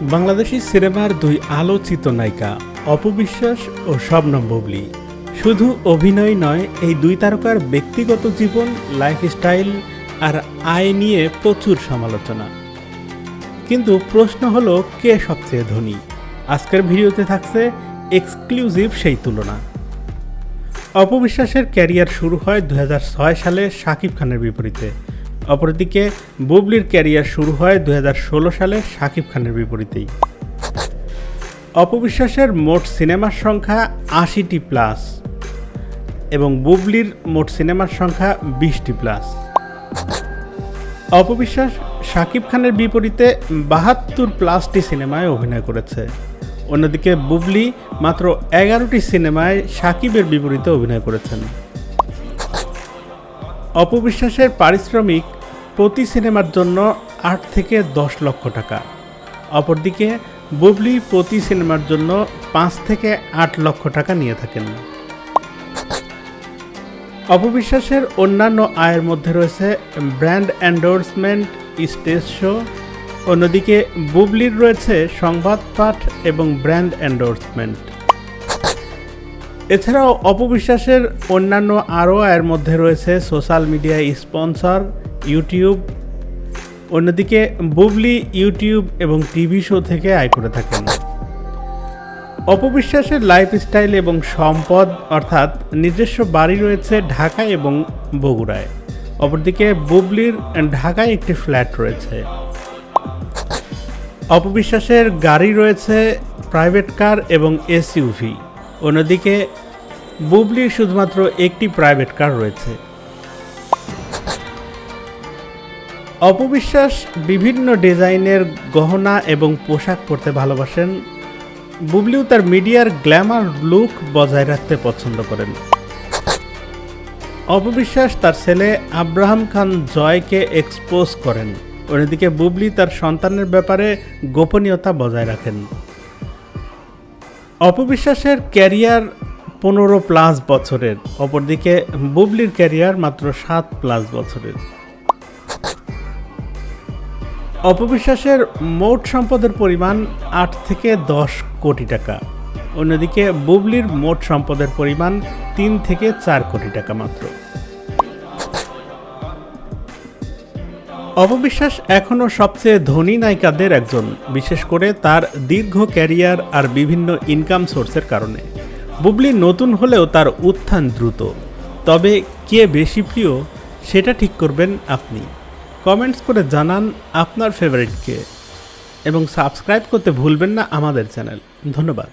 বাংলাদেশি সিনেমার দুই আলোচিত নায়িকা অপবিশ্বাস ও শবনম বুবলি। শুধু অভিনয় নয়, এই দুই তারকার ব্যক্তিগত জীবন লাইফস্টাইল আর আয় নিয়ে প্রচুর সমালোচনা। কিন্তু প্রশ্ন হলো, কে সবচেয়ে ধনী? আজকের ভিডিওতে থাকছে এক্সক্লুসিভ সেই তুলনা। অপবিশ্বাসের ক্যারিয়ার শুরু হয় দুই হাজার ছয় সালে শাকিব খানের বিপরীতে। অপরদিকে বুবলির ক্যারিয়ার শুরু হয় দু হাজার ষোলো সালে শাকিব খানের বিপরীতেই। অপবিশ্বাসের মোট সিনেমার সংখ্যা আশিটি প্লাস এবং বুবলির মোট সিনেমার সংখ্যা বিশটি প্লাস। অপবিশ্বাস শাকিব খানের বিপরীতে বাহাত্তর প্লাসটি সিনেমায় অভিনয় করেছে। অন্যদিকে বুবলি মাত্র এগারোটি সিনেমায় সাকিবের বিপরীতে অভিনয় করেছেন। অপবিশ্বাসের পারিশ্রমিক প্রতি সিনেমার জন্য আট থেকে দশ লক্ষ টাকা। অপরদিকে, বুবলি প্রতি সিনেমার জন্য পাঁচ থেকে আট লক্ষ টাকা নিয়ে থাকেন। অপবিশ্বাসের অন্যান্য আয়ের মধ্যে রয়েছে ব্র্যান্ড এন্ডোর্সমেন্ট, স্টেজ শো, অন্যদিকে বুবলির রয়েছে সংবাদ পাঠ এবং ব্র্যান্ড এন্ডোর্সমেন্ট। এছাড়াও অপবিশ্বাসের অন্যান্য আরও আয়ের মধ্যে রয়েছে সোশ্যাল মিডিয়া স্পন্সর, ইউটিউব, অন্যদিকে বুবলি ইউটিউব এবং টিভি শো থেকে আয় করে থাকেন। অপবিশ্বাসের লাইফস্টাইল এবং সম্পদ, অর্থাৎ নিজস্ব বাড়ি রয়েছে ঢাকা এবং বগুড়ায়। অপরদিকে বুবলির ঢাকায় একটি ফ্ল্যাট রয়েছে। অপবিশ্বাসের গাড়ি রয়েছে প্রাইভেট কার এবং এসইউভি। অন্যদিকে, বুবলির শুধুমাত্র একটি প্রাইভেট কার রয়েছে। অপবিশ্বাস বিভিন্ন ডিজাইনের গহনা এবং পোশাক পরতে ভালোবাসেন। বুবলিও তার মিডিয়ার গ্ল্যামার লুক বজায় রাখতে পছন্দ করেন। অপবিশ্বাস তার ছেলে আব্রাহাম খান জয়কে এক্সপোজ করেন। অন্যদিকে বুবলি তার সন্তানের ব্যাপারে গোপনীয়তা বজায় রাখেন। অপবিশ্বাসের ক্যারিয়ার পনেরো প্লাস বছরের, অপরদিকে বুবলির ক্যারিয়ার মাত্র সাত প্লাস বছরের। অপবিশ্বাসের মোট সম্পদের পরিমাণ আট থেকে দশ কোটি টাকা। অন্যদিকে বুবলির মোট সম্পদের পরিমাণ তিন থেকে চার কোটি টাকা মাত্র। অপবিশ্বাস এখনও সবচেয়ে ধনী নায়িকাদের একজন, বিশেষ করে তার দীর্ঘ ক্যারিয়ার আর বিভিন্ন ইনকাম সোর্সের কারণে। বুবলি নতুন হলেও তার উত্থান দ্রুত। তবে কে বেশি প্রিয়, সেটা ঠিক করবেন আপনি। কমেন্টস করে জানান আপনার ফেভারিটকে এবং সাবস্ক্রাইব করতে ভুলবেন না আমাদের চ্যানেল। ধন্যবাদ।